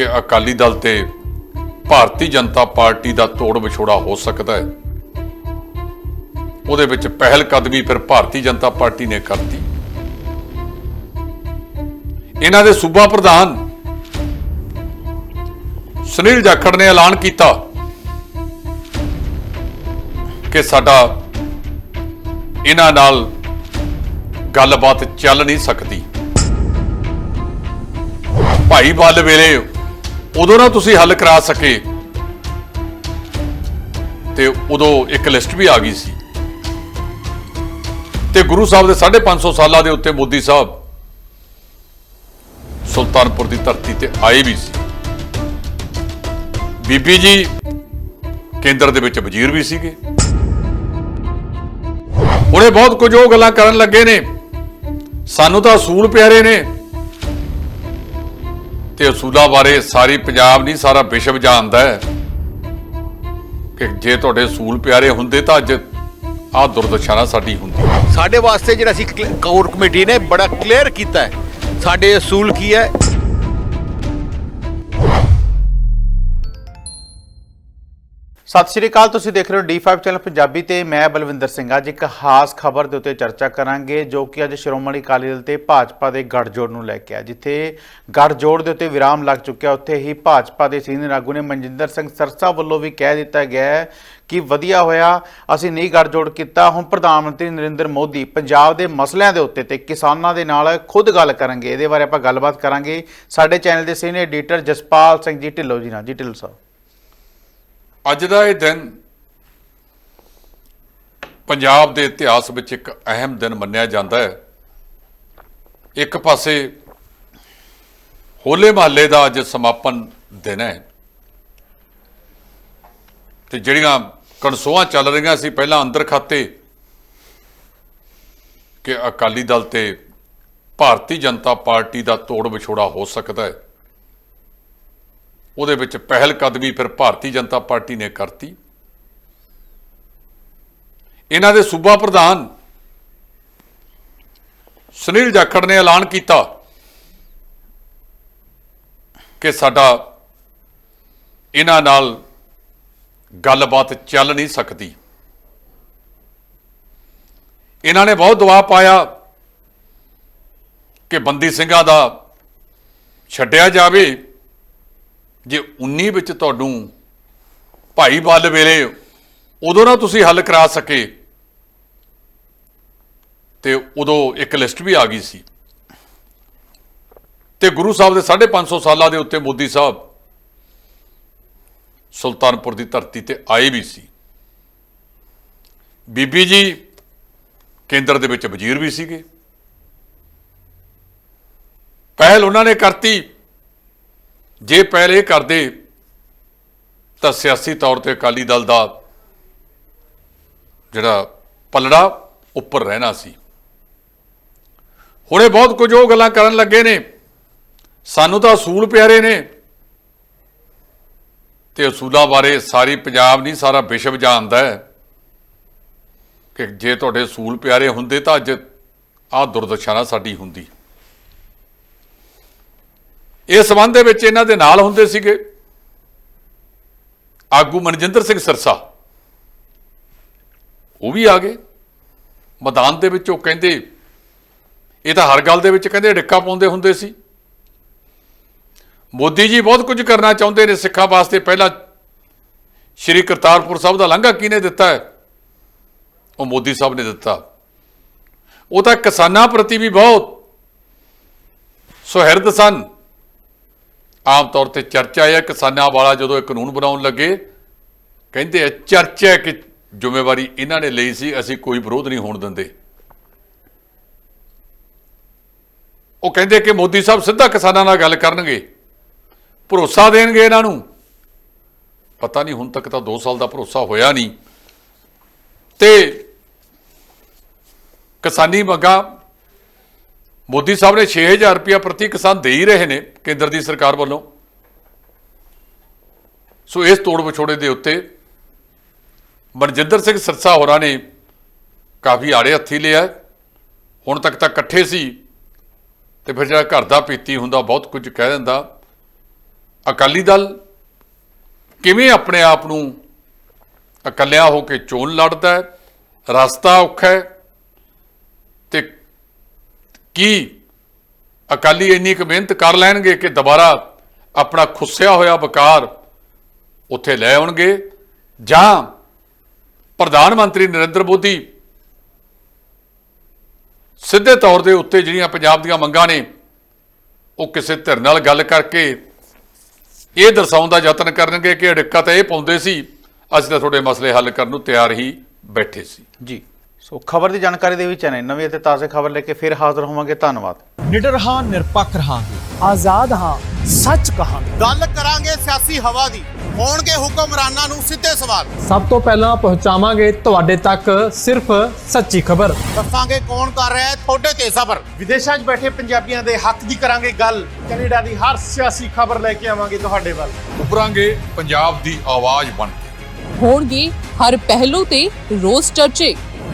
ਕਿ ਅਕਾਲੀ ਦਲ ਤੇ ਭਾਰਤੀ ਜਨਤਾ ਪਾਰਟੀ ਦਾ ਤੋੜ ਵਿਛੋੜਾ ਹੋ ਸਕਦਾ ਹੈ। ਉਹਦੇ ਵਿੱਚ ਪਹਿਲ ਕਦਮੀ ਫਿਰ ਭਾਰਤੀ ਜਨਤਾ ਪਾਰਟੀ ਨੇ ਕਰਤੀ। ਇਹਨਾਂ ਦੇ ਸੂਬਾ ਪ੍ਰਧਾਨ ਸੁਨੀਲ ਜਾਖੜ ਨੇ ਐਲਾਨ ਕੀਤਾ ਕਿ ਸਾਡਾ ਇਹਨਾਂ ਨਾਲ ਗੱਲਬਾਤ ਚੱਲ ਨਹੀਂ ਸਕਦੀ। ਭਾਈ ਬੱਲ ਵੇਲੇ ਉਦੋਂ ਨਾ ਤੁਸੀਂ ਹੱਲ ਕਰਾ ਸਕੇ। ਤੇ ਉਦੋਂ ਇੱਕ ਲਿਸਟ ਵੀ ਆ ਗਈ ਸੀ। ਤੇ ਗੁਰੂ ਸਾਹਿਬ ਦੇ 550 ਸਾਲਾਂ ਦੇ ਉੱਤੇ ਮੋਦੀ ਸਾਹਿਬ ਸੁਲਤਾਨਪੁਰ ਦੀ ਧਰਤੀ ਤੇ ਆਏ ਵੀ ਸੀ। ਬੀਬੀ ਜੀ ਕੇਂਦਰ ਦੇ ਵਿੱਚ ਵਜ਼ੀਰ ਵੀ ਸੀਗੇ। ਹੁਣੇ ਬਹੁਤ ਕੁਝ ਉਹ ਗੱਲਾਂ ਕਰਨ ਲੱਗੇ ਨੇ। ਸਾਨੂੰ ਤਾਂ ਅਸੂਲ ਪਿਆਰੇ ਨੇ। ਤੇ ਅਸੂਲਾਂ ਬਾਰੇ ਸਾਰੀ ਪੰਜਾਬ ਨਹੀਂ, ਸਾਰਾ ਵਿਸ਼ਵ ਜਾਣਦਾ ਹੈ ਕਿ ਜੇ ਤੁਹਾਡੇ ਅਸੂਲ ਪਿਆਰੇ ਹੁੰਦੇ ਤਾਂ ਅੱਜ ਆਹ ਦੁਰਦਸ਼ਾ ਨਾ ਸਾਡੀ ਹੁੰਦੀ ਸਾਡੇ ਵਾਸਤੇ ਜਿਹੜਾ ਅਸੀਂ ਕੋਰ ਕਮੇਟੀ ਨੇ ਬੜਾ ਕਲੀਅਰ ਕੀਤਾ ਹੈ। ਸਾਡੇ ਅਸੂਲ ਕੀ ਹੈ? ਸਤਿ ਸ਼੍ਰੀ ਅਕਾਲ, ਤੁਸੀਂ ਦੇਖ ਰਹੇ ਹੋ D5 ਚੈਨਲ ਪੰਜਾਬੀ ਤੇ ਮੈਂ ਬਲਵਿੰਦਰ ਸਿੰਘ। ਅੱਜ ਇੱਕ ਖਾਸ ਖਬਰ ਦੇ ਉੱਤੇ ਚਰਚਾ ਕਰਾਂਗੇ, ਜੋ ਕਿ ਅੱਜ ਸ਼੍ਰੋਮਣੀ ਅਕਾਲੀ ਦਲ ਤੇ ਭਾਜਪਾ ਦੇ ਗੱਠਜੋੜ ਨੂੰ ਲੈ ਕੇ ਆ, ਜਿੱਥੇ ਗੱਠਜੋੜ ਦੇ ਉੱਤੇ ਵਿਰਾਮ ਲੱਗ ਚੁੱਕਿਆ। ਉੱਥੇ ਹੀ ਭਾਜਪਾ ਦੇ ਸੀਨੀਅਰ ਆਗੂ ਨੇ ਮਨਜਿੰਦਰ ਸਿੰਘ ਸਰਸਾ ਵੱਲੋਂ ਵੀ ਕਹਿ ਦਿੱਤਾ ਗਿਆ ਕਿ ਵਧੀਆ ਹੋਇਆ, ਅਸੀਂ ਨਹੀਂ ਗੱਠਜੋੜ ਕੀਤਾ। ਹੁਣ ਪ੍ਰਧਾਨ ਮੰਤਰੀ ਨਰਿੰਦਰ ਮੋਦੀ ਪੰਜਾਬ ਦੇ ਮਸਲਿਆਂ ਦੇ ਉੱਤੇ ਤੇ ਕਿਸਾਨਾਂ ਦੇ ਨਾਲ ਖੁਦ ਗੱਲ ਕਰਨਗੇ। ਇਹਦੇ ਬਾਰੇ ਆਪਾਂ ਗੱਲਬਾਤ ਕਰਾਂਗੇ। ਸਾਡੇ ਚੈਨਲ ਦੇ ਸੀਨੀਅਰ ਐਡੀਟਰ ਜਸਪਾਲ ਸਿੰਘ ਜੀ ਢਿੱਲੋਂ ਜੀ ਨਾਲ। ਜੀ ਢਿੱਲੋਂ ਸਾਹਿਬ ਅੱਜ ਦਾ ਇਹ ਦਿਨ ਪੰਜਾਬ ਦੇ ਇਤਿਹਾਸ ਵਿੱਚ ਇੱਕ ਅਹਿਮ ਦਿਨ ਮੰਨਿਆ ਜਾਂਦਾ ਹੈ। ਇੱਕ ਪਾਸੇ ਹੋਲੇ ਮਹੱਲੇ ਦਾ ਅੱਜ ਸਮਾਪਨ ਦਿਨ ਹੈ ਤੇ ਜਿਹੜੀਆਂ ਕਣਸੋਆਂ ਚੱਲ ਰਹੀਆਂ ਸੀ, ਪਹਿਲਾਂ ਅੰਦਰ ਖਾਤੇ ਕਿ ਅਕਾਲੀ ਦਲ ਤੇ ਭਾਰਤੀ ਜਨਤਾ ਪਾਰਟੀ ਦਾ ਤੋੜ ਵਿਛੋੜਾ ਹੋ ਸਕਦਾ ਹੈ। ਉਹਦੇ ਵਿੱਚ ਪਹਿਲ ਕਦਮੀ ਫਿਰ ਭਾਰਤੀ ਜਨਤਾ ਪਾਰਟੀ ਨੇ ਕਰਤੀ। ਇਹਨਾਂ ਦੇ ਸੂਬਾ ਪ੍ਰਧਾਨ ਸੁਨੀਲ ਜਾਖੜ ਨੇ ਐਲਾਨ ਕੀਤਾ ਕਿ ਸਾਡਾ ਇਹਨਾਂ ਨਾਲ ਗੱਲਬਾਤ ਚੱਲ ਨਹੀਂ ਸਕਦੀ। ਇਹਨਾਂ ਨੇ ਬਹੁਤ ਦਬਾਅ ਪਾਇਆ ਕਿ ਬੰਦੀ ਸਿੰਘਾਂ ਦਾ ਛੱਡਿਆ ਜਾਵੇ। ਜੇ 19 ਵਿੱਚ ਤੁਹਾਨੂੰ ਭਾਈ ਬੱਲ ਵੇਲੇ ਉਦੋਂ ਨਾ ਤੁਸੀਂ ਹੱਲ ਕਰਾ ਸਕੇ। ਤੇ ਉਦੋਂ ਇੱਕ ਲਿਸਟ ਵੀ ਆ ਗਈ ਸੀ। ਤੇ ਗੁਰੂ ਸਾਹਿਬ ਦੇ 550 ਸਾਲਾਂ ਦੇ ਉੱਤੇ ਮੋਦੀ ਸਾਹਿਬ ਸੁਲਤਾਨਪੁਰ ਦੀ ਧਰਤੀ ਤੇ ਆਏ ਵੀ ਸੀ। ਬੀਬੀ ਜੀ ਕੇਂਦਰ ਦੇ ਵਿੱਚ ਵਜ਼ੀਰ ਵੀ ਸੀਗੇ। ਪਹਿਲ ਉਹਨਾਂ ਨੇ ਕਰਤੀ। ਜੇ ਪਹਿਲ ਇਹ ਕਰਦੇ ਤਾਂ ਸਿਆਸੀ ਤੌਰ ਤੇ ਅਕਾਲੀ ਦਲ ਦਾ ਜਿਹੜਾ ਪਲੜਾ ਉੱਪਰ ਰਹਿਣਾ ਸੀ। ਹੁਣੇ ਬਹੁਤ ਕੁਝ ਉਹ ਗੱਲਾਂ ਕਰਨ ਲੱਗੇ ਨੇ। ਸਾਨੂੰ ਤਾਂ ਅਸੂਲ ਪਿਆਰੇ ਨੇ। ਤੇ ਅਸੂਲਾਂ ਬਾਰੇ ਸਾਰੀ ਪੰਜਾਬ ਨਹੀਂ, ਸਾਰਾ ਵਿਸ਼ਵ ਜਾਣਦਾ ਹੈ ਕਿ ਜੇ ਤੁਹਾਡੇ ਅਸੂਲ ਪਿਆਰੇ ਹੁੰਦੇ ਤਾਂ ਅੱਜ ਆਹ ਦੁਰਦਸ਼ਾ ਨਾ ਸਾਡੀ ਹੁੰਦੀ। ਇਸ ਸੰਬੰਧ ਦੇ ਵਿੱਚ ਇਹਨਾਂ ਦੇ ਨਾਲ ਹੁੰਦੇ ਸੀਗੇ ਆਗੂ ਮਨਜਿੰਦਰ ਸਿੰਘ ਸਰਸਾ। ਉਹ ਵੀ ਆ ਗਏ। ਮੈਦਾਨ ਦੇ ਵਿੱਚ ਉਹ ਕਹਿੰਦੇ, ਇਹ ਤਾਂ ਹਰ ਗੱਲ ਦੇ ਵਿੱਚ ਕਹਿੰਦੇ ਡਿੱਕਾ ਪਾਉਂਦੇ ਹੁੰਦੇ ਸੀ। ਮੋਦੀ ਜੀ ਬਹੁਤ ਕੁਝ ਕਰਨਾ ਚਾਹੁੰਦੇ ਨੇ ਸਿੱਖਾਂ ਵਾਸਤੇ। ਪਹਿਲਾਂ ਸ਼੍ਰੀ ਕਰਤਾਰਪੁਰ ਸਾਹਿਬ ਦਾ ਲਾਂਘਾ ਕਿਹਨੇ ਦਿੱਤਾ? ਹੈ ਉਹ ਮੋਦੀ ਸਾਹਿਬ ਨੇ ਦਿੱਤਾ। ਉਹ ਤਾਂ ਕਿਸਾਨਾਂ ਪ੍ਰਤੀ ਵੀ ਬਹੁਤ ਸੁਹਿਰਦ ਸਨ। ਆਮ ਤੌਰ ਤੇ ਚਰਚਾ ਹੈ, ਕਿਸਾਨਾਂ ਵਾਲਾ ਜਦੋਂ ਇਹ ਕਾਨੂੰਨ ਬਣਾਉਣ ਲੱਗੇ, ਕਹਿੰਦੇ ਆ ਚਰਚਾ ਕਿ ਜ਼ਿੰਮੇਵਾਰੀ ਇਹਨਾਂ ਨੇ ਲਈ ਸੀ, ਅਸੀਂ ਕੋਈ ਵਿਰੋਧ ਨਹੀਂ ਹੋਣ ਦਿੰਦੇ। ਉਹ ਕਹਿੰਦੇ ਕਿ ਮੋਦੀ ਸਾਹਿਬ ਸਿੱਧਾ ਕਿਸਾਨਾਂ ਨਾਲ ਗੱਲ ਕਰਨਗੇ, ਭਰੋਸਾ ਦੇਣਗੇ ਇਹਨਾਂ ਨੂੰ। ਪਤਾ ਨਹੀਂ ਹੁਣ ਤੱਕ ਤਾਂ 2 ਸਾਲ ਦਾ ਭਰੋਸਾ ਹੋਇਆ ਨਹੀਂ। ਤੇ ਕਿਸਾਨੀ ਮੰਗਾਂ ਮੋਦੀ ਸਾਹਿਬ ਨੇ 6000 ਰੁਪਇਆ ਪ੍ਰਤੀ ਕਿਸਾਨ ਦੇ ਹੀ ਰਹੇ ਨੇ, ਕੇਂਦਰ ਦੀ ਸਰਕਾਰ ਵੱਲੋਂ। ਸੋ ਇਸ ਤੋੜ ਵਿਛੋੜੇ ਦੇ ਉੱਤੇ ਮਨਜਿੰਦਰ ਸਿੰਘ ਸਰਸਾ ਹੋਰਾਂ ਨੇ ਕਾਫੀ ਆੜੇ ਹੱਥੀ ਲਿਆ। ਹੁਣ ਤੱਕ ਤਾਂ ਇਕੱਠੇ ਸੀ ਤੇ ਫਿਰ ਜਿਹੜਾ ਘਰ ਦਾ ਪੀਤੀ ਹੁੰਦਾ ਬਹੁਤ ਕੁਝ ਕਹਿ ਦਿੰਦਾ। ਅਕਾਲੀ ਦਲ ਕਿਵੇਂ ਆਪਣੇ ਆਪ ਨੂੰ ਇਕੱਲਿਆ ਹੋ ਕੇ ਚੋਣ ਲੜਦਾ ਹੈ? ਰਸਤਾ ਔਖਾ ਹੈ। ਕੀ ਅਕਾਲੀ ਇੰਨੀ ਕੁ ਮਿਹਨਤ ਕਰ ਲੈਣਗੇ ਕਿ ਦੁਬਾਰਾ ਆਪਣਾ ਖੁੱਸਿਆ ਹੋਇਆ ਵਕਾਰ ਉੱਥੇ ਲੈ ਆਉਣਗੇ? ਜਾਂ ਪ੍ਰਧਾਨ ਮੰਤਰੀ ਨਰਿੰਦਰ ਮੋਦੀ ਸਿੱਧੇ ਤੌਰ ਦੇ ਉੱਤੇ ਜਿਹੜੀਆਂ ਪੰਜਾਬ ਦੀਆਂ ਮੰਗਾਂ ਨੇ, ਉਹ ਕਿਸੇ ਧਿਰ ਨਾਲ ਗੱਲ ਕਰਕੇ ਇਹ ਦਰਸਾਉਣ ਦਾ ਯਤਨ ਕਰਨਗੇ ਕਿ ਅੜਿੱਕਾ ਤਾਂ ਇਹ ਪਾਉਂਦੇ ਸੀ, ਅਸੀਂ ਤਾਂ ਤੁਹਾਡੇ ਮਸਲੇ ਹੱਲ ਕਰਨ ਨੂੰ ਤਿਆਰ ਹੀ ਬੈਠੇ ਸੀ। ਜੀ। ਸੋ ਖਬਰ ਦੀ ਜਾਣਕਾਰੀ ਦੇ ਵਿੱਚ ਨੇ ਨਵੀਂ ਅਤੇ ਤਾਜ਼ਾ ਖਬਰ ਲੈ ਕੇ ਫਿਰ ਹਾਜ਼ਰ ਹੋਵਾਂਗੇ। ਧੰਨਵਾਦ। ਨਿਡਰ ਹਾਂ ਨਿਰਪੱਖ ਰਹਾਂਗੇ। ਆਜ਼ਾਦ ਹਾਂ ਸੱਚ ਕਹਾਂਗੇ। ਗੱਲ ਕਰਾਂਗੇ ਸਿਆਸੀ ਹਵਾ ਦੀ। ਹੋਣਗੇ ਹੁਕਮਰਾਨਾਂ ਨੂੰ ਸਿੱਧੇ ਸਵਾਲ। ਸਭ ਤੋਂ ਪਹਿਲਾਂ ਪਹੁੰਚਾਵਾਂਗੇ ਤੁਹਾਡੇ ਤੱਕ ਸਿਰਫ ਸੱਚੀ ਖਬਰ। ਦੱਸਾਂਗੇ ਕੌਣ ਕਰ ਰਿਹਾ ਹੈ ਤੁਹਾਡੇ ਤੇ ਸਬਰ। ਵਿਦੇਸ਼ਾਂ 'ਚ ਬੈਠੇ ਪੰਜਾਬੀਆਂ ਦੇ ਹੱਕ ਦੀ ਕਰਾਂਗੇ ਗੱਲ। ਕੈਨੇਡਾ ਦੀ ਹਰ ਸਿਆਸੀ ਖਬਰ ਲੈ ਕੇ ਆਵਾਂਗੇ ਤੁਹਾਡੇ ਵੱਲ। ਉਭਰਾਂਗੇ ਪੰਜਾਬ ਦੀ ਆਵਾਜ਼ ਬਣ ਕੇ। ਹੋਣਗੇ ਹਰ ਪਹਿਲੂ ਤੇ ਰੋਜ਼ ਚਰਚੇ।